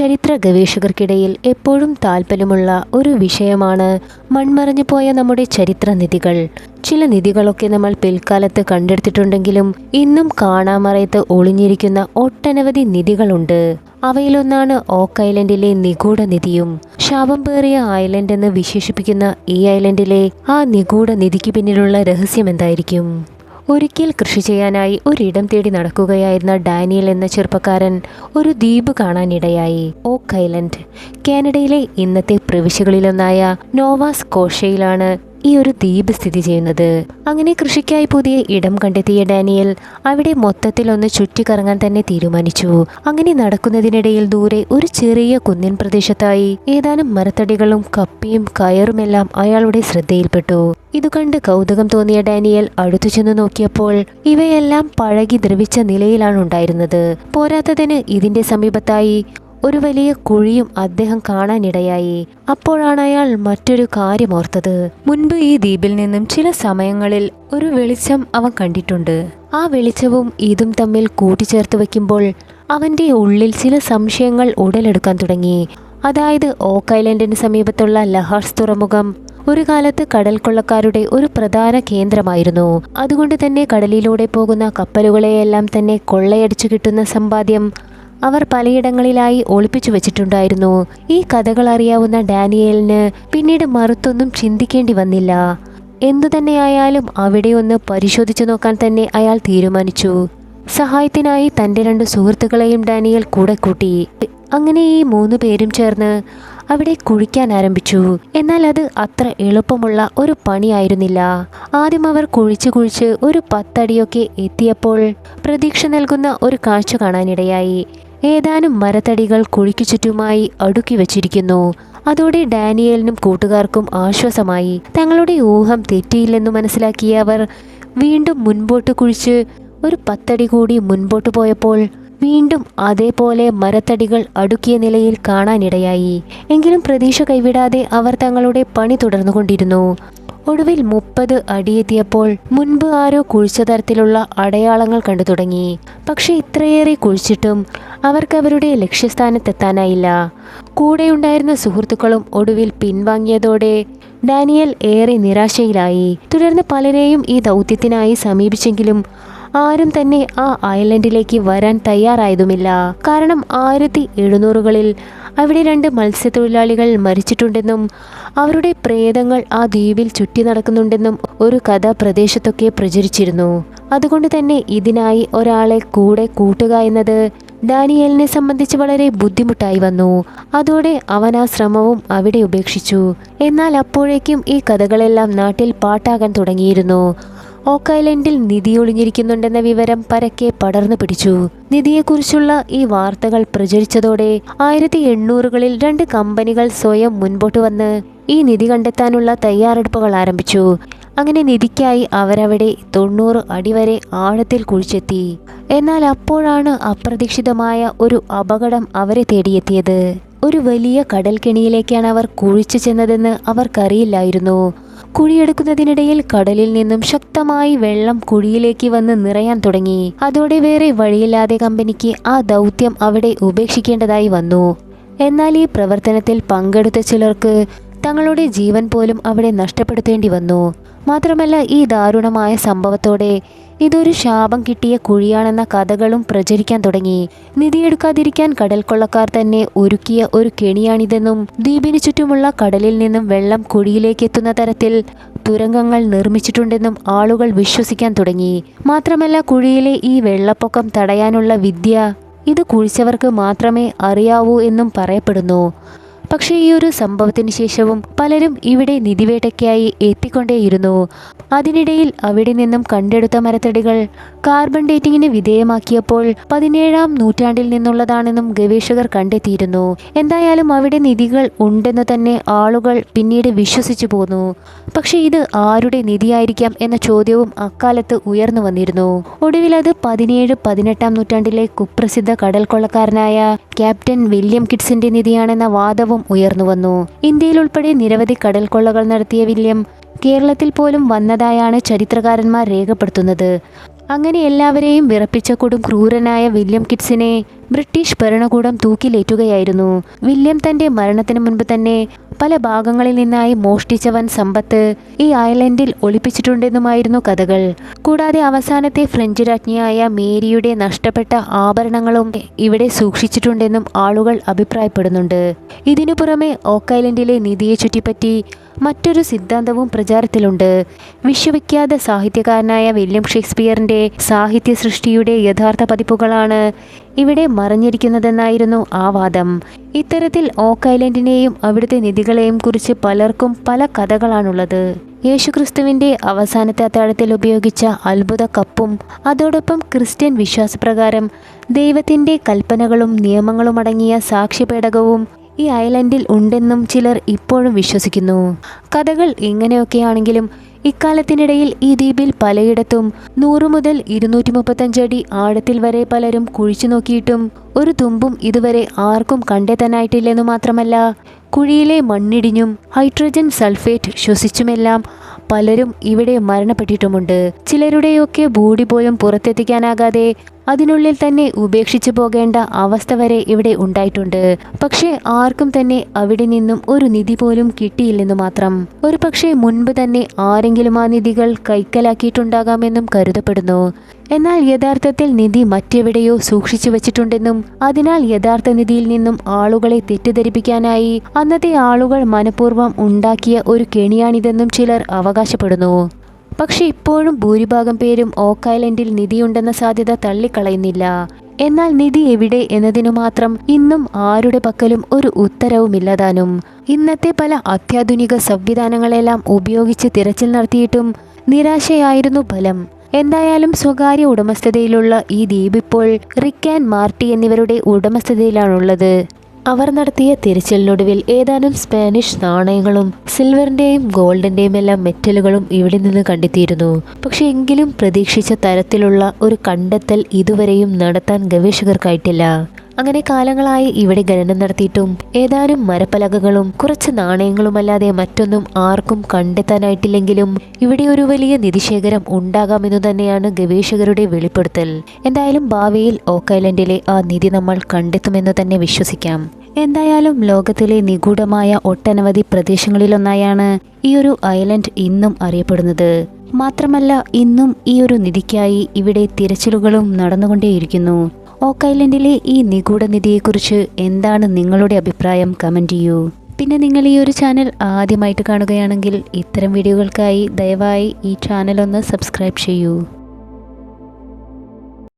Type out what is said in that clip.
ചരിത്ര ഗവേഷകർക്കിടയിൽ എപ്പോഴും താല്പര്യമുള്ള ഒരു വിഷയമാണ് മൺമറഞ്ഞു പോയ നമ്മുടെ ചരിത്ര നിധികൾ ചില നിധികളൊക്കെ നമ്മൾ പിൽക്കാലത്ത് കണ്ടെടുത്തിട്ടുണ്ടെങ്കിലും ഇന്നും കാണാമറയത്ത് ഒളിഞ്ഞിരിക്കുന്ന ഒട്ടനവധി നിധികളുണ്ട്. അവയിലൊന്നാണ് ഓക്ക് ഐലൻഡിലെ നിഗൂഢ നിധിയും. ശാപം പേറിയ ഐലൻഡ് എന്ന് വിശേഷിപ്പിക്കുന്ന ഈ ഐലൻഡിലെ ആ നിഗൂഢ നിധിക്ക് പിന്നിലുള്ള രഹസ്യം എന്തായിരിക്കും? ഒരിക്കൽ കൃഷി ചെയ്യാനായി ഒരിടം തേടി നടക്കുകയായിരുന്ന ഡാനിയൽ എന്ന ചെറുപ്പക്കാരൻ ഒരു ദ്വീപ് കാണാനിടയായി. ഓക്ക് ഐലൻഡ് കാനഡയിലെ ഇന്നത്തെ പ്രവിശ്യകളിലൊന്നായ നോവാസ് കോഷയിലാണ് ഈ ഒരു ദ്വീപ് സ്ഥിതി ചെയ്യുന്നത്. അങ്ങനെ കൃഷിക്കായി പുതിയ ഇടം കണ്ടെത്തിയ ഡാനിയൽ അവിടെ മൊത്തത്തിൽ ഒന്ന് ചുറ്റിക്കറങ്ങാൻ തന്നെ തീരുമാനിച്ചു. അങ്ങനെ നടക്കുന്നതിനിടയിൽ ദൂരെ ഒരു ചെറിയ കുന്നിൻ പ്രദേശത്തായി ഏതാനും മരത്തടികളും കപ്പിയും കയറുമെല്ലാം അയാളുടെ ശ്രദ്ധയിൽപ്പെട്ടു. ഇത് കണ്ട് കൗതുകം തോന്നിയ ഡാനിയൽ അടുത്തു ചെന്ന് നോക്കിയപ്പോൾ ഇവയെല്ലാം പഴകി ദ്രവിച്ച നിലയിലാണ് ഉണ്ടായിരുന്നത് പോരാത്തതിന് ഇതിന്റെ സമീപത്തായി ഒരു വലിയ കുഴിയും അദ്ദേഹം കാണാനിടയായി. അപ്പോഴാണ് അയാൾ മറ്റൊരു കാര്യം ഓർത്തത്. മുൻപ് ഈ ദ്വീപിൽ നിന്നും ചില സമയങ്ങളിൽ ഒരു വെളിച്ചം അവൻ കണ്ടിട്ടുണ്ട്. ആ വെളിച്ചവും ഇതും തമ്മിൽ കൂട്ടിച്ചേർത്ത് വയ്ക്കുമ്പോൾ അവന്റെ ഉള്ളിൽ ചില സംശയങ്ങൾ ഉടലെടുക്കാൻ തുടങ്ങി. അതായത് ഓക്ക് ഐലൻഡിന് സമീപത്തുള്ള ലഹാർസ് തുറമുഖം ഒരു കാലത്ത് കടൽ കൊള്ളക്കാരുടെ ഒരു പ്രധാന കേന്ദ്രമായിരുന്നു. അതുകൊണ്ട് തന്നെ കടലിലൂടെ പോകുന്ന കപ്പലുകളെയെല്ലാം തന്നെ കൊള്ളയടിച്ചു കിട്ടുന്ന സമ്പാദ്യം അവർ പലയിടങ്ങളിലായി ഒളിപ്പിച്ചു വെച്ചിട്ടുണ്ടായിരുന്നു. ഈ കഥകൾ അറിയാവുന്ന ഡാനിയലിന് പിന്നീട് മറുത്തൊന്നും ചിന്തിക്കേണ്ടി വന്നില്ല. എന്തു തന്നെയായാലും അവിടെ ഒന്ന് പരിശോധിച്ചു നോക്കാൻ തന്നെ അയാൾ തീരുമാനിച്ചു. സഹായത്തിനായി തന്റെ രണ്ട് സുഹൃത്തുക്കളെയും ഡാനിയൽ കൂടെ കൂട്ടി. അങ്ങനെ ഈ മൂന്ന് പേരും ചേർന്ന് അവിടെ കുഴിക്കാൻ ആരംഭിച്ചു. എന്നാൽ അത് അത്ര എളുപ്പമുള്ള ഒരു പണിയായിരുന്നില്ല. ആദ്യം അവർ കുഴിച്ച് കുഴിച്ച് ഒരു പത്തടിയൊക്കെ എത്തിയപ്പോൾ പ്രതീക്ഷ നൽകുന്ന ഒരു കാഴ്ച കാണാനിടയായി. ഏതാനും മരത്തടികൾ കുഴിക്കു ചുറ്റുമായി അടുക്കി വച്ചിരിക്കുന്നു. അതോടെ ഡാനിയലിനും കൂട്ടുകാർക്കും ആശ്വാസമായി. തങ്ങളുടെ ഊഹം തെറ്റിയില്ലെന്ന് മനസ്സിലാക്കിയ അവർ വീണ്ടും മുൻപോട്ട് കുഴിച്ച് ഒരു പത്തടി കൂടി മുൻപോട്ട് പോയപ്പോൾ വീണ്ടും അതേപോലെ മരത്തടികൾ അടുക്കിയ നിലയിൽ കാണാനിടയായി. എങ്കിലും പ്രതീക്ഷ കൈവിടാതെ അവർ തങ്ങളുടെ പണി തുടർന്നുകൊണ്ടിരുന്നു. ഒടുവിൽ മുപ്പത് അടിയെത്തിയപ്പോൾ മുൻപ് ആരോ കുഴിച്ച തരത്തിലുള്ള അടയാളങ്ങൾ കണ്ടു തുടങ്ങി. പക്ഷെ ഇത്രയേറെ കുഴിച്ചിട്ടും അവർക്ക് അവരുടെ ലക്ഷ്യസ്ഥാനത്തെത്താനായില്ല. കൂടെയുണ്ടായിരുന്ന സുഹൃത്തുക്കളും ഒടുവിൽ പിൻവാങ്ങിയതോടെ ഡാനിയൽ ഏറെ നിരാശയിലായി. തുടർന്ന് പലരെയും ഈ ദൗത്യത്തിനായി സമീപിച്ചെങ്കിലും ആരും തന്നെ ആ ഐലൻഡിലേക്ക് വരാൻ തയ്യാറായതുമില്ല. കാരണം ആയിരത്തി എഴുന്നൂറുകളിൽ അവിടെ രണ്ട് മത്സ്യത്തൊഴിലാളികൾ മരിച്ചിട്ടുണ്ടെന്നും അവരുടെ പ്രേതങ്ങൾ ആ ദ്വീപിൽ ചുറ്റി നടക്കുന്നുണ്ടെന്നും ഒരു കഥ പ്രദേശത്തൊക്കെ പ്രചരിച്ചിരുന്നു. അതുകൊണ്ട് തന്നെ ഇതിനായി ഒരാളെ കൂടെ കൂട്ടുക എന്നത് ഡാനിയലിനെ സംബന്ധിച്ച് വളരെ ബുദ്ധിമുട്ടായി വന്നു. അതോടെ അവൻ ആ ശ്രമവും അവിടെ ഉപേക്ഷിച്ചു. എന്നാൽ അപ്പോഴേക്കും ഈ കഥകളെല്ലാം നാട്ടിൽ പാട്ടാകാൻ തുടങ്ങിയിരുന്നു. ഓക്ക് ഐലൻഡിൽ നിധി ഒളിഞ്ഞിരിക്കുന്നുണ്ടെന്ന വിവരം പരക്കെ പടർന്നു പിടിച്ചു. നിധിയെക്കുറിച്ചുള്ള ഈ വാർത്തകൾ പ്രചരിച്ചതോടെ ആയിരത്തി എണ്ണൂറുകളിൽ രണ്ട് കമ്പനികൾ സ്വയം മുൻപോട്ട് വന്ന് ഈ നിധി കണ്ടെത്താനുള്ള തയ്യാറെടുപ്പുകൾ ആരംഭിച്ചു. അങ്ങനെ നിധിക്കായി അവരവിടെ തൊണ്ണൂറ് അടിവരെ ആഴത്തിൽ കുഴിച്ചെത്തി. എന്നാൽ അപ്പോഴാണ് അപ്രതീക്ഷിതമായ ഒരു അപകടം അവരെ തേടിയെത്തിയത്. ഒരു വലിയ കടൽക്കെണിയിലേക്കാണ് അവർ കുഴിച്ചു ചെന്നതെന്ന് അവർക്കറിയില്ലായിരുന്നു. കുഴിയെടുക്കുന്നതിനിടയിൽ കടലിൽ നിന്നും ശക്തമായി വെള്ളം കുഴിയിലേക്ക് വന്ന് നിറയാൻ തുടങ്ങി. അതോടെ വേറെ വഴിയില്ലാതെ കമ്പനിക്ക് ആ ദൗത്യം അവിടെ ഉപേക്ഷിക്കേണ്ടതായി വന്നു. എന്നാൽ ഈ പ്രവർത്തനത്തിൽ പങ്കെടുത്ത ചിലർക്ക് തങ്ങളുടെ ജീവൻ പോലും അവിടെ നഷ്ടപ്പെടുത്തേണ്ടി വന്നു. മാത്രമല്ല ഈ ദാരുണമായ സംഭവത്തോടെ ഇതൊരു ശാപം കിട്ടിയ കുഴിയാണെന്ന കഥകളും പ്രചരിക്കാൻ തുടങ്ങി. നിധിയെടുക്കാതിരിക്കാൻ കടൽക്കൊള്ളക്കാർ തന്നെ ഒരുക്കിയ ഒരു കെണിയാണിതെന്നും ദ്വീപിന് ചുറ്റുമുള്ള കടലിൽ നിന്നും വെള്ളം കുഴിയിലേക്ക് എത്തുന്ന തരത്തിൽ തുരങ്കങ്ങൾ നിർമ്മിച്ചിട്ടുണ്ടെന്നും ആളുകൾ വിശ്വസിക്കാൻ തുടങ്ങി. മാത്രമല്ല കുഴിയിലെ ഈ വെള്ളപ്പൊക്കം തടയാനുള്ള വിദ്യ ഇത് കുഴിച്ചവർക്ക് മാത്രമേ അറിയാവൂ എന്നും പറയപ്പെടുന്നു. പക്ഷേ ഈ ഒരു സംഭവത്തിന് ശേഷവും പലരും ഇവിടെ നിധിവേട്ടയ്ക്കായി എത്തിക്കൊണ്ടേയിരുന്നു. അതിനിടയിൽ അവിടെ നിന്നും കണ്ടെടുത്ത മരത്തടികൾ കാർബൺ ഡേറ്റിംഗിന് വിധേയമാക്കിയപ്പോൾ പതിനേഴാം നൂറ്റാണ്ടിൽ നിന്നുള്ളതാണെന്നും ഗവേഷകർ കണ്ടെത്തിയിരുന്നു. എന്തായാലും അവിടെ നിധികൾ ഉണ്ടെന്ന് തന്നെ ആളുകൾ പിന്നീട് വിശ്വസിച്ചു പോന്നു. പക്ഷേ ഇത് ആരുടെ നിധിയായിരിക്കാം എന്ന ചോദ്യവും അക്കാലത്ത് ഉയർന്നു വന്നിരുന്നു. ഒടുവിൽ അത് പതിനേഴ് പതിനെട്ടാം നൂറ്റാണ്ടിലെ കുപ്രസിദ്ധ കടൽ കൊള്ളക്കാരനായ ക്യാപ്റ്റൻ വില്യം കിഡ്സിന്റെ നിധിയാണെന്ന വാദവും ഉയർന്നു വന്നു. ഇന്ത്യയിൽ ഉൾപ്പെടെ നിരവധി കടൽ കൊള്ളകൾ നടത്തിയ വില്യം കേരളത്തിൽ പോലും വന്നതായാണ് ചരിത്രകാരന്മാർ രേഖപ്പെടുത്തുന്നത്. അങ്ങനെ എല്ലാവരെയും വിറപ്പിച്ച കൊടും ക്രൂരനായ വില്യം കിഡ്സിനെ ബ്രിട്ടീഷ് ഭരണകൂടം തൂക്കിലേറ്റുകയായിരുന്നു. വില്യം തന്റെ മരണത്തിന് മുൻപ് തന്നെ പല ഭാഗങ്ങളിൽ നിന്നായി മോഷ്ടിച്ച വൻ സമ്പത്ത് ഈ ഐലൻഡിൽ ഒളിപ്പിച്ചിട്ടുണ്ടെന്നുമായിരുന്നു കഥകൾ. കൂടാതെ അവസാനത്തെ ഫ്രഞ്ച് രാജ്ഞിയായ മേരിയുടെ നഷ്ടപ്പെട്ട ആഭരണങ്ങളും ഇവിടെ സൂക്ഷിച്ചിട്ടുണ്ടെന്നും ആളുകൾ അഭിപ്രായപ്പെടുന്നുണ്ട്. ഇതിനു പുറമെ ഓക്കൈലൻഡിലെ നിധിയെ ചുറ്റിപ്പറ്റി മറ്റൊരു സിദ്ധാന്തവും പ്രചാരത്തിലുണ്ട്. വിശ്വവിഖ്യാത സാഹിത്യകാരനായ വില്യം ഷേക്സ്പിയറിന്റെ സാഹിത്യ സൃഷ്ടിയുടെ യഥാർത്ഥ പതിപ്പുകളാണ് ഇവിടെ മറിഞ്ഞിരിക്കുന്നതെന്നായിരുന്നു ആ വാദം. ഇത്തരത്തിൽ ഓക്ക് ഐലൻഡിനെയും അവിടുത്തെ നിധികളെയും കുറിച്ച് പലർക്കും പല കഥകളാണുള്ളത്. യേശുക്രിസ്തുവിന്റെ അവസാനത്തെ അത്താഴത്തിൽ ഉപയോഗിച്ച അത്ഭുത കപ്പും അതോടൊപ്പം ക്രിസ്ത്യൻ വിശ്വാസപ്രകാരം ദൈവത്തിന്റെ കൽപ്പനകളും നിയമങ്ങളും അടങ്ങിയ സാക്ഷ്യപേടകവും ഈ ഐലൻഡിൽ ഉണ്ടെന്നും ചിലർ ഇപ്പോഴും വിശ്വസിക്കുന്നു. കഥകൾ ഇങ്ങനെയൊക്കെയാണെങ്കിലും ഇക്കാലത്തിനിടയിൽ ഈ ദ്വീപിൽ പലയിടത്തും നൂറു മുതൽ ഇരുന്നൂറ്റി മുപ്പത്തഞ്ചടി ആഴത്തിൽ വരെ പലരും കുഴിച്ചു നോക്കിയിട്ടും ഒരു തുമ്പും ഇതുവരെ ആർക്കും കണ്ടെത്താനായിട്ടില്ലെന്നു മാത്രമല്ല കുഴിയിലെ മണ്ണിടിഞ്ഞും ഹൈഡ്രജൻ സൾഫേറ്റ് ശ്വസിച്ചുമെല്ലാം പലരും ഇവിടെ മരണപ്പെട്ടിട്ടുമുണ്ട്. ചിലരുടെയൊക്കെ ബോഡി പോലും പുറത്തെത്തിക്കാനാകാതെ അതിനുള്ളിൽ തന്നെ ഉപേക്ഷിച്ചു പോകേണ്ട അവസ്ഥ വരെ ഇവിടെ ഉണ്ടായിട്ടുണ്ട്. പക്ഷേ ആർക്കും തന്നെ അവിടെ നിന്നും ഒരു നിധി പോലും കിട്ടിയില്ലെന്നു മാത്രം. ഒരു പക്ഷേ മുൻപ് തന്നെ ആരെങ്കിലും ആ നിധികൾ കൈക്കലാക്കിയിട്ടുണ്ടാകാമെന്നും കരുതപ്പെടുന്നു. എന്നാൽ യഥാർത്ഥത്തിൽ നിധി മറ്റെവിടെയോ സൂക്ഷിച്ചു വച്ചിട്ടുണ്ടെന്നും അതിനാൽ യഥാർത്ഥ നിധിയിൽ നിന്നും ആളുകളെ തെറ്റിദ്ധരിപ്പിക്കാനായി അന്നത്തെ ആളുകൾ മനഃപൂർവം ഉണ്ടാക്കിയ ഒരു കെണിയാണിതെന്നും ചിലർ അവകാശപ്പെടുന്നു. പക്ഷെ ഇപ്പോഴും ഭൂരിഭാഗം പേരും ഓക്ക് ഐലൻഡിൽ നിധിയുണ്ടെന്ന സാധ്യത തള്ളിക്കളയുന്നില്ല. എന്നാൽ നിധി എവിടെ എന്നതിനു മാത്രം ഇന്നും ആരുടെ പക്കലും ഒരു ഉത്തരവുമില്ലതാനും. ഇന്നത്തെ പല അത്യാധുനിക സംവിധാനങ്ങളെല്ലാം ഉപയോഗിച്ച് തിരച്ചിൽ നടത്തിയിട്ടും നിരാശയായിരുന്നു ഫലം. എന്തായാലും സ്വകാര്യ ഉടമസ്ഥതയിലുള്ള ഈ ദ്വീപ് ഇപ്പോൾ റിക്ക് ആൻഡ് മാർട്ടി എന്നിവരുടെ ഉടമസ്ഥതയിലാണുള്ളത്. അവർ നടത്തിയ തിരച്ചിലിനൊടുവിൽ ഏതാനും സ്പാനിഷ് നാണയങ്ങളും സിൽവറിന്റെയും ഗോൾഡിന്റെയും എല്ലാം മെറ്റലുകളും ഇവിടെ നിന്ന് കണ്ടെത്തിയിരുന്നു. പക്ഷെ എങ്കിലും പ്രതീക്ഷിച്ച തരത്തിലുള്ള ഒരു കണ്ടെത്തൽ ഇതുവരെയും നടത്താൻ ഗവേഷകർക്കായിട്ടില്ല. അങ്ങനെ കാലങ്ങളായി ഇവിടെ ഖനനം നടത്തിയിട്ടും ഏതാനും മരപ്പലകകളും കുറച്ച് നാണയങ്ങളുമല്ലാതെ മറ്റൊന്നും ആർക്കും കണ്ടെത്താനായിട്ടില്ലെങ്കിലും ഇവിടെ ഒരു വലിയ നിധിശേഖരം ഉണ്ടാകാമെന്നു തന്നെയാണ് ഗവേഷകരുടെ വെളിപ്പെടുത്തൽ. എന്തായാലും ഭാവിയിൽ ഓക്കൈലൻഡിലെ ആ നിധി നമ്മൾ കണ്ടെത്തുമെന്ന് തന്നെ വിശ്വസിക്കാം. എന്തായാലും ലോകത്തിലെ നിഗൂഢമായ ഒട്ടനവധി പ്രദേശങ്ങളിലൊന്നായാണ് ഈ ഒരു ഐലൻഡ് ഇന്നും അറിയപ്പെടുന്നത്. മാത്രമല്ല ഇന്നും ഈ ഒരു നിധിക്കായി ഇവിടെ തിരച്ചിലുകളും നടന്നുകൊണ്ടേയിരിക്കുന്നു. ഓക്ക് ഐലൻഡിലെ ഈ നിഗൂഢ നിധിയെക്കുറിച്ച് എന്താണ് നിങ്ങളുടെ അഭിപ്രായം? കമന്റ് ചെയ്യൂ. പിന്നെ നിങ്ങൾ ഈ ഒരു ചാനൽ ആദ്യമായിട്ട് കാണുകയാണെങ്കിൽ ഇത്തരം വീഡിയോകൾക്കായി ദയവായി ഈ ചാനൽ ഒന്ന് സബ്സ്ക്രൈബ് ചെയ്യൂ.